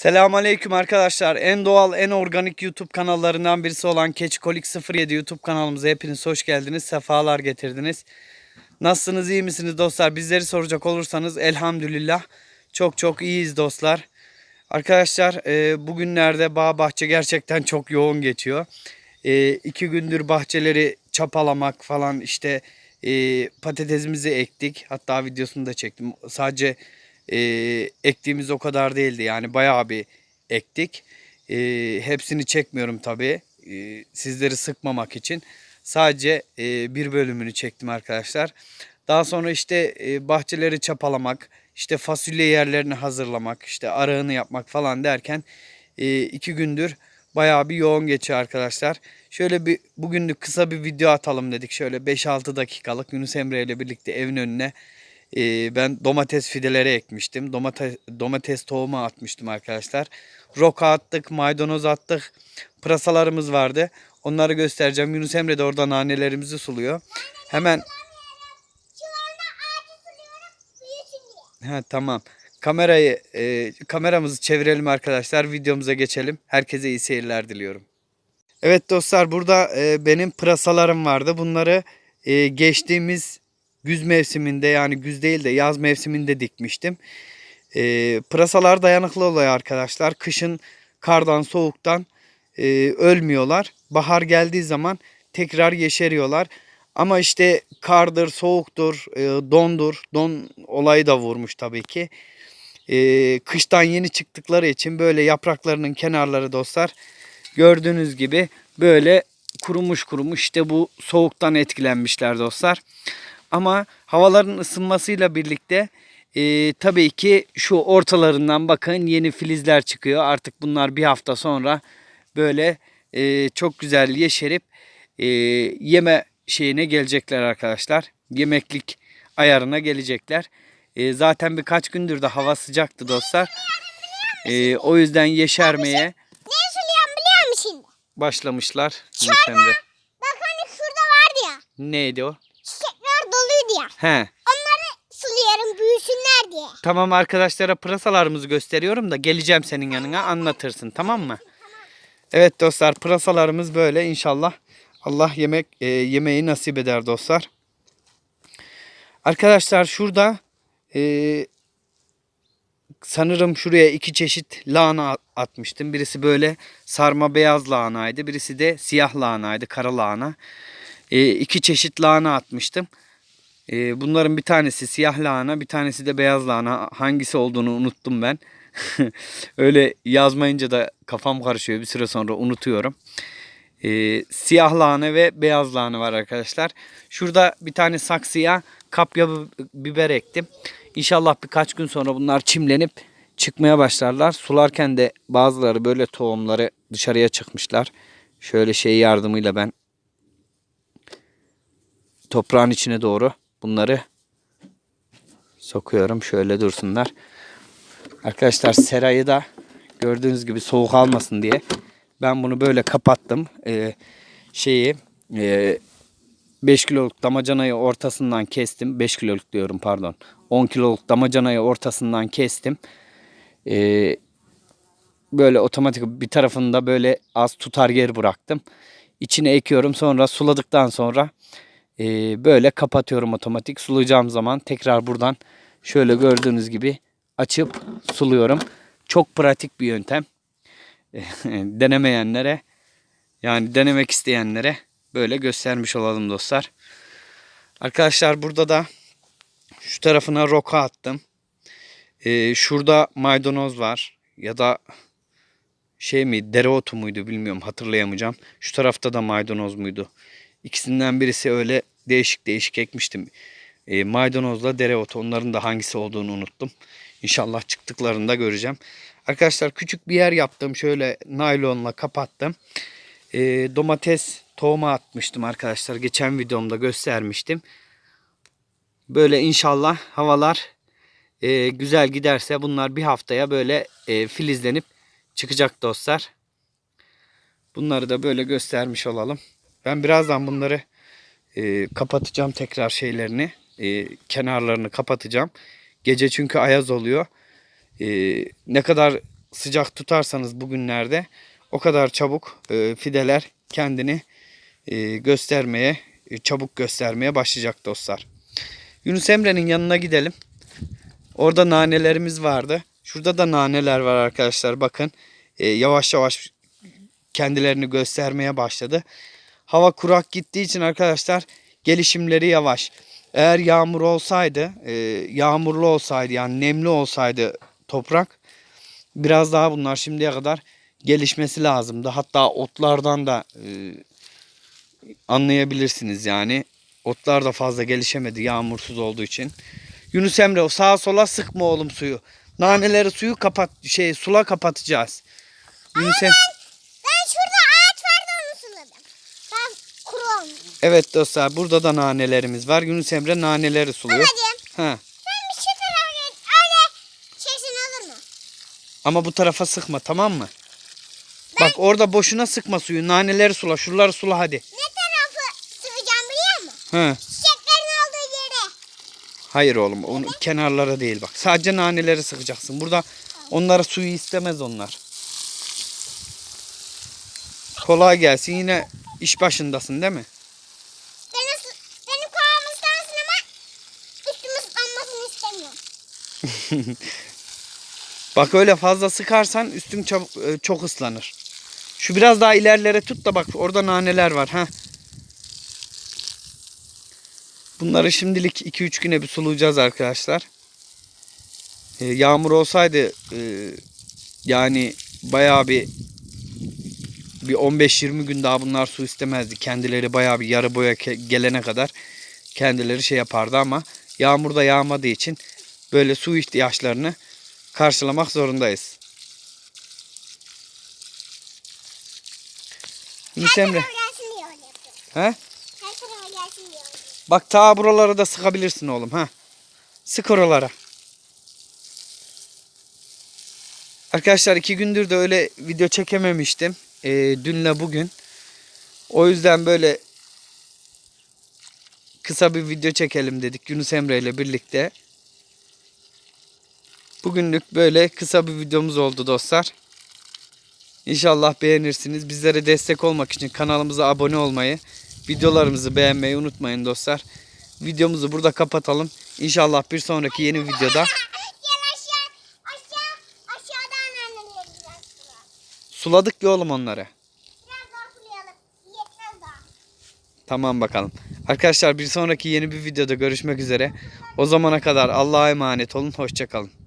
Selamünaleyküm arkadaşlar. En doğal, en organik YouTube kanallarından birisi olan Keçikolik 07 YouTube kanalımıza hepiniz hoş geldiniz. Sefalar getirdiniz. Nasılsınız, iyi misiniz dostlar? Bizleri soracak olursanız elhamdülillah çok çok iyiyiz dostlar. Arkadaşlar e, bugünlerde bağ bahçe gerçekten çok yoğun geçiyor. E, iki gündür bahçeleri çapalamak falan işte e, patatesimizi ektik. Hatta videosunu da çektim. Sadece e, ektiğimiz o kadar değildi. Yani bayağı bir ektik. E, hepsini çekmiyorum tabii. E, sizleri sıkmamak için. Sadece e, bir bölümünü çektim arkadaşlar. Daha sonra işte e, bahçeleri çapalamak, işte fasulye yerlerini hazırlamak, işte arağını yapmak falan derken e, iki gündür bayağı bir yoğun geçiyor arkadaşlar. Şöyle bir bugünlük kısa bir video atalım dedik. Şöyle 5-6 dakikalık Yunus Emre ile birlikte evin önüne e, ben domates fideleri ekmiştim. Domates, domates tohumu atmıştım arkadaşlar. Roka attık, maydanoz attık. Pırasalarımız vardı. Onları göstereceğim. Yunus Emre de orada nanelerimizi suluyor. Hemen. Ha tamam. Kamerayı e, kameramızı çevirelim arkadaşlar. Videomuza geçelim. Herkese iyi seyirler diliyorum. Evet dostlar burada e, benim pırasalarım vardı. Bunları e, geçtiğimiz güz mevsiminde yani güz değil de yaz mevsiminde dikmiştim. E, pırasalar dayanıklı oluyor arkadaşlar. Kışın kardan soğuktan e, ölmüyorlar. Bahar geldiği zaman tekrar yeşeriyorlar. Ama işte kardır, soğuktur, e, dondur. Don olayı da vurmuş tabii ki. E, kıştan yeni çıktıkları için böyle yapraklarının kenarları dostlar gördüğünüz gibi böyle kurumuş kurumuş işte bu soğuktan etkilenmişler dostlar. Ama havaların ısınmasıyla birlikte e, tabii ki şu ortalarından bakın yeni filizler çıkıyor. Artık bunlar bir hafta sonra böyle e, çok güzel yeşerip e, yeme şeyine gelecekler arkadaşlar. Yemeklik ayarına gelecekler. E, zaten birkaç gündür de hava sıcaktı dostlar. E, o yüzden yeşermeye başlamışlar. Emre. Bak hani şurada vardı ya. Neydi o? He. Onları suluyorum büyüsünler diye. Tamam arkadaşlara pırasalarımızı gösteriyorum da geleceğim senin yanına anlatırsın tamam mı? Evet dostlar pırasalarımız böyle inşallah Allah yemek e, yemeği nasip eder dostlar. Arkadaşlar şurada e, sanırım şuraya iki çeşit lahana at- atmıştım. Birisi böyle sarma beyaz lahanaydı. Birisi de siyah lahanaydı kara lahana. E, iki çeşit lahana atmıştım. Ee, bunların bir tanesi siyah lahana, bir tanesi de beyaz lahana. Hangisi olduğunu unuttum ben. Öyle yazmayınca da kafam karışıyor. Bir süre sonra unutuyorum. Ee, siyah lahana ve beyaz lahana var arkadaşlar. Şurada bir tane saksıya kapya bi- biber ektim. İnşallah birkaç gün sonra bunlar çimlenip çıkmaya başlarlar. Sularken de bazıları böyle tohumları dışarıya çıkmışlar. Şöyle şey yardımıyla ben toprağın içine doğru bunları sokuyorum. Şöyle dursunlar. Arkadaşlar serayı da gördüğünüz gibi soğuk almasın diye ben bunu böyle kapattım. Ee, şeyi e, 5 kiloluk damacanayı ortasından kestim. 5 kiloluk diyorum pardon. 10 kiloluk damacanayı ortasından kestim. Ee, böyle otomatik bir tarafında böyle az tutar yer bıraktım. İçine ekiyorum sonra suladıktan sonra e, böyle kapatıyorum otomatik. Sulayacağım zaman tekrar buradan şöyle gördüğünüz gibi açıp suluyorum. Çok pratik bir yöntem. Denemeyenlere yani denemek isteyenlere böyle göstermiş olalım dostlar. Arkadaşlar burada da şu tarafına roka attım. E, şurada maydanoz var ya da şey mi dereotu muydu bilmiyorum hatırlayamayacağım. Şu tarafta da maydanoz muydu? İkisinden birisi öyle değişik değişik ekmiştim. E, maydanozla dereotu onların da hangisi olduğunu unuttum. İnşallah çıktıklarında göreceğim. Arkadaşlar küçük bir yer yaptım. Şöyle naylonla kapattım. E, domates tohumu atmıştım arkadaşlar. Geçen videomda göstermiştim. Böyle inşallah havalar e, güzel giderse bunlar bir haftaya böyle e, filizlenip çıkacak dostlar. Bunları da böyle göstermiş olalım. Ben birazdan bunları e, kapatacağım tekrar şeylerini. E, kenarlarını kapatacağım. Gece çünkü ayaz oluyor. E, ne kadar sıcak tutarsanız bugünlerde o kadar çabuk e, fideler kendini e, göstermeye, e, çabuk göstermeye başlayacak dostlar. Yunus Emre'nin yanına gidelim. Orada nanelerimiz vardı. Şurada da naneler var arkadaşlar. Bakın e, yavaş yavaş kendilerini göstermeye başladı. Hava kurak gittiği için arkadaşlar gelişimleri yavaş. Eğer yağmur olsaydı, e, yağmurlu olsaydı yani nemli olsaydı toprak biraz daha bunlar şimdiye kadar gelişmesi lazımdı. Hatta otlardan da e, anlayabilirsiniz yani. Otlar da fazla gelişemedi yağmursuz olduğu için. Yunus Emre o sağa sola sıkma oğlum suyu. Naneleri suyu kapat şey sula kapatacağız. Yunus Em- Ben şurada ağaç vardı onu suladım. Ben kuru olmuş. Evet dostlar burada da nanelerimiz var. Yunus Emre naneleri suluyor. Babacığım Ha. sen bir şu tarafa geç. Öyle çeksin olur mu? Ama bu tarafa sıkma tamam mı? Bak orada boşuna sıkma suyu. Naneleri sula. Şuraları sula hadi. Ne tarafı sıkacağım biliyor musun? Ha. Çiçeklerin olduğu yere. Hayır oğlum. Onu kenarlara değil bak. Sadece naneleri sıkacaksın. Burada onlara suyu istemez onlar. Kolay gelsin. Yine iş başındasın değil mi? Benim, su- benim kovamı ıslansın ama üstüm ıslanmasını istemiyorum. Bak öyle fazla sıkarsan üstün çabuk, e, çok ıslanır. Şu biraz daha ilerlere tut da bak orada naneler var. ha. Bunları şimdilik 2-3 güne bir sulayacağız arkadaşlar. E, yağmur olsaydı e, yani bayağı bir bir 15-20 gün daha bunlar su istemezdi. Kendileri bayağı bir yarı boya gelene kadar kendileri şey yapardı ama yağmur da yağmadığı için böyle su ihtiyaçlarını karşılamak zorundayız. Yunus Emre. He? Bak ta buralara da sıkabilirsin oğlum. ha. Sık oralara. Arkadaşlar iki gündür de öyle video çekememiştim. Ee, dünle bugün. O yüzden böyle kısa bir video çekelim dedik Yunus Emre ile birlikte. Bugünlük böyle kısa bir videomuz oldu dostlar. İnşallah beğenirsiniz. Bizlere destek olmak için kanalımıza abone olmayı, videolarımızı beğenmeyi unutmayın dostlar. Videomuzu burada kapatalım. İnşallah bir sonraki yeni videoda suladık ya oğlum onları. Tamam bakalım. Arkadaşlar bir sonraki yeni bir videoda görüşmek üzere. O zamana kadar Allah'a emanet olun. Hoşçakalın.